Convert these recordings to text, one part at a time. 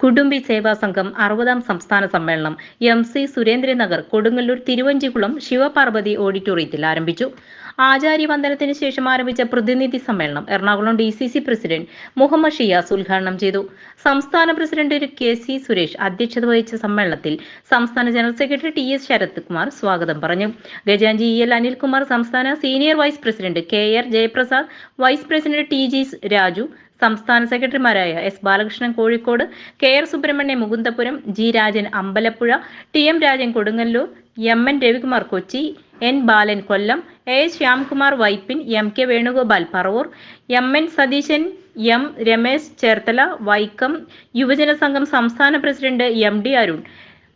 കുടുംബി സേവാ സംഘം അറുപതാം സംസ്ഥാന സമ്മേളനം എം സി സുരേന്ദ്രനഗർ കൊടുങ്ങല്ലൂർ തിരുവഞ്ചിക്കുളം ശിവപാർവതി ഓഡിറ്റോറിയത്തിൽ ആരംഭിച്ചു. ആചാര്യവന്ദനത്തിന് ശേഷം ആരംഭിച്ച പ്രതിനിധി സമ്മേളനം Ernakulam D C C president Muhammad Shiyas ഉദ്ഘാടനം ചെയ്തു. സംസ്ഥാന പ്രസിഡന്റ് കെ സി സുരേഷ് അധ്യക്ഷത വഹിച്ച സമ്മേളനത്തിൽ സംസ്ഥാന general secretary T S Sarath Kumar സ്വാഗതം പറഞ്ഞു. ഗജാഞ്ചി ഇ എൽ അനിൽകുമാർ സംസ്ഥാന senior vice president K R Jayaprasad vice president T G Raju സംസ്ഥാന സെക്രട്ടറിമാരായ S Balakrishnan Kozhikode K R Subramanian Mukundapuram G Rajan Ambalappuzha T M Rajan Kodungallur M N Ravikumar Kochi N Balan Kollam A. Shyamkumar Vypin M. K. Venugopal Paravur M. N. Satheesan M. Ramesh Cherthala Vaikom യുവജന സംഘം സംസ്ഥാന president M. D. Arun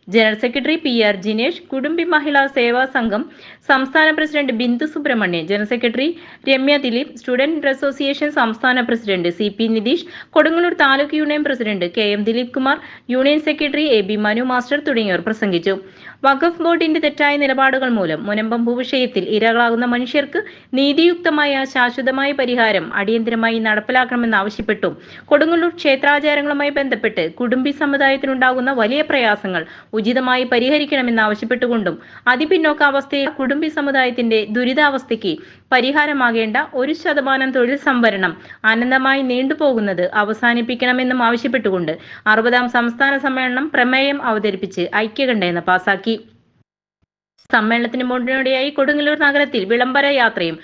general secretary P. R. Jinesh Kudumbi Mahila Seva Sangham സംസ്ഥാന president Bindu Subramanian general secretary Ramya Dileep student association സംസ്ഥാന president C. P. Nitheesh Kodungallur taluk union president K. M. Dileep Kumar union secretary A. B. Manu master തുടങ്ങിയവർ പ്രസംഗിച്ചു. വഖഫ് ബോർഡിന്റെ തെറ്റായ നിലപാടുകൾ മൂലം മുനമ്പം ഭൂവിഷയത്തിൽ ഇരകളാകുന്ന മനുഷ്യർക്ക് നീതിയുക്തമായ ശാശ്വതമായ പരിഹാരം അടിയന്തരമായി നടപ്പിലാക്കണമെന്നാവശ്യപ്പെട്ടു. കൊടുങ്ങല്ലൂർ ക്ഷേത്രാചാരങ്ങളുമായി ബന്ധപ്പെട്ട് കുടുംബി സമുദായത്തിനുണ്ടാകുന്ന വലിയ പ്രയാസങ്ങൾ ഉചിതമായി പരിഹരിക്കണമെന്നാവശ്യപ്പെട്ടുകൊണ്ടും അതിപിന്നോക്കാവസ്ഥയെ കുടുംബി സമുദായത്തിന്റെ ദുരിതാവസ്ഥയ്ക്ക് പരിഹാരമാകേണ്ട ഒരു ശതമാനം തൊഴിൽ സംവരണം അനന്തമായി നീണ്ടുപോകുന്നത് അവസാനിപ്പിക്കണമെന്നും ആവശ്യപ്പെട്ടുകൊണ്ട് അറുപതാം സംസ്ഥാന സമ്മേളനം പ്രമേയം അവതരിപ്പിച്ച് ഐക്യകണ്ഠേന പാസാക്കി. സമ്മേളനത്തിന് മുന്നോടിയായി കൊടുങ്ങല്ലൂർ നഗരത്തിൽ വിളംബര യാത്രയും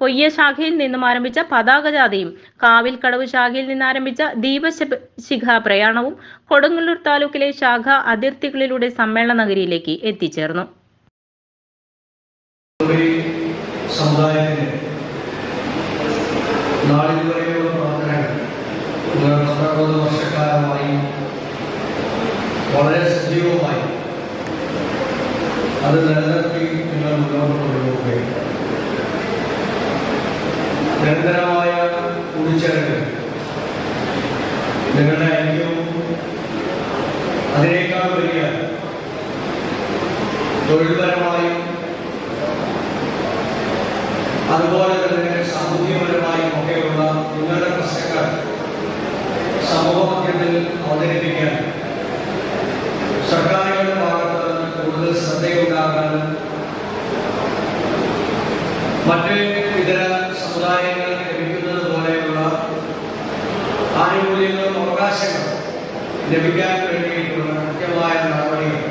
പൊയ്യ ശാഖയിൽ നിന്നും ആരംഭിച്ച പതാക ജാഥയും കാവിൽ കടവ് ശാഖയിൽ നിന്ന് ആരംഭിച്ച ദീപശിഖ പ്രയാണവും കൊടുങ്ങല്ലൂർ താലൂക്കിലെ ശാഖ അതിർത്തികളിലൂടെ സമ്മേളന നഗരിയിലേക്ക് എത്തിച്ചേർന്നു. വളരെ അത് നിലനിർത്തി നിങ്ങൾ മുന്നോട്ട് കൊണ്ടുപോവുകയും നിരന്തരമായ കൂടിച്ചേരലുകൾ നിങ്ങളുടെ ഐക്യവും അതിനേക്കാൾ വലിയ തൊഴിൽപരമായും അതുപോലെ തന്നെ സാമൂഹ്യപരമായും ഒക്കെയുള്ള നിങ്ങളുടെ പ്രശ്നങ്ങൾ സമൂഹമധ്യത്തിൽ അവതരിപ്പിക്കാൻ സർക്കാരുകളുടെ ഭാഗത്ത് നിന്ന് കൂടുതൽ ശ്രദ്ധയുണ്ടാകാനും മറ്റ് ഇതര സമുദായങ്ങൾക്ക് ലഭിക്കുന്നത് പോലെയുള്ള ആനുകൂല്യങ്ങളും അവകാശങ്ങളും ലഭിക്കാൻ വേണ്ടിയിട്ടുള്ള കൃത്യമായ നടപടികൾ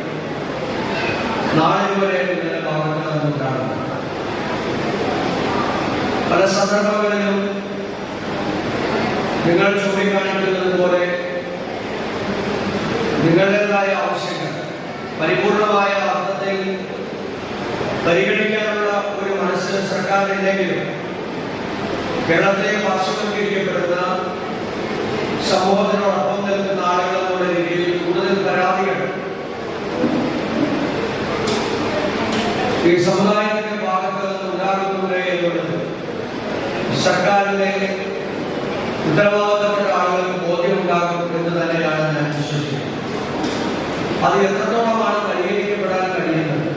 നാളെ വരെ നിന്നുണ്ടാകുന്നു പല സന്ദർഭങ്ങളിലും നിങ്ങൾ ചൂണ്ടിക്കാണിക്കുന്നത് പോലെ നിങ്ങളുടേതായ ആവശ്യങ്ങൾ പരിപൂർണമായ അർത്ഥത്തിൽ പരിഗണിക്കാനുള്ള ഒരു മനസ്സ് സർക്കാരില്ലെങ്കിലും കേരളത്തിലെ പാർശ്വവൽക്കരിക്കപ്പെടുന്ന സമൂഹത്തിനോടൊപ്പം നിൽക്കുന്ന ആളുകളെന്നുള്ള രീതിയിൽ കൂടുതൽ പരാതികൾ. ഈ സമുദായത്തിന്റെ ഭാഗത്ത് നിന്ന് ഉണ്ടാകുന്നുണ്ട് എന്നുള്ളത് സർക്കാരിന്റെ ഉത്തരവാദിത്തപ്പെട്ട ആളുകൾക്ക് ബോധ്യമുണ്ടാകും എന്ന് തന്നെയാണ് ഞാൻ വിശ്വസിക്കുന്നത്. അത് എത്രത്തോളമാണ് പരിഹരിക്കപ്പെടാൻ കഴിയുന്നത്?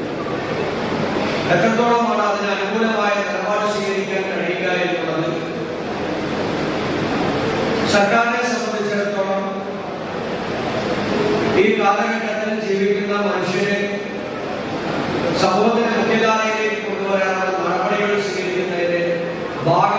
എത്രത്തോളമാണ് അനുകൂലമായ നിലപാട് സ്വീകരിക്കാൻ കഴിയില്ല എന്നുള്ളത് സർക്കാരിനെ സംബന്ധിച്ചിടത്തോളം ഈ കാലഘട്ടത്തിൽ ജീവിക്കുന്ന മനുഷ്യരെ സമൂഹത്തിന്റെ മുഖ്യധാരയിലേക്ക് കൊണ്ടുവരാനുള്ള നടപടികൾ സ്വീകരിക്കുന്നതിന് ഭാഗം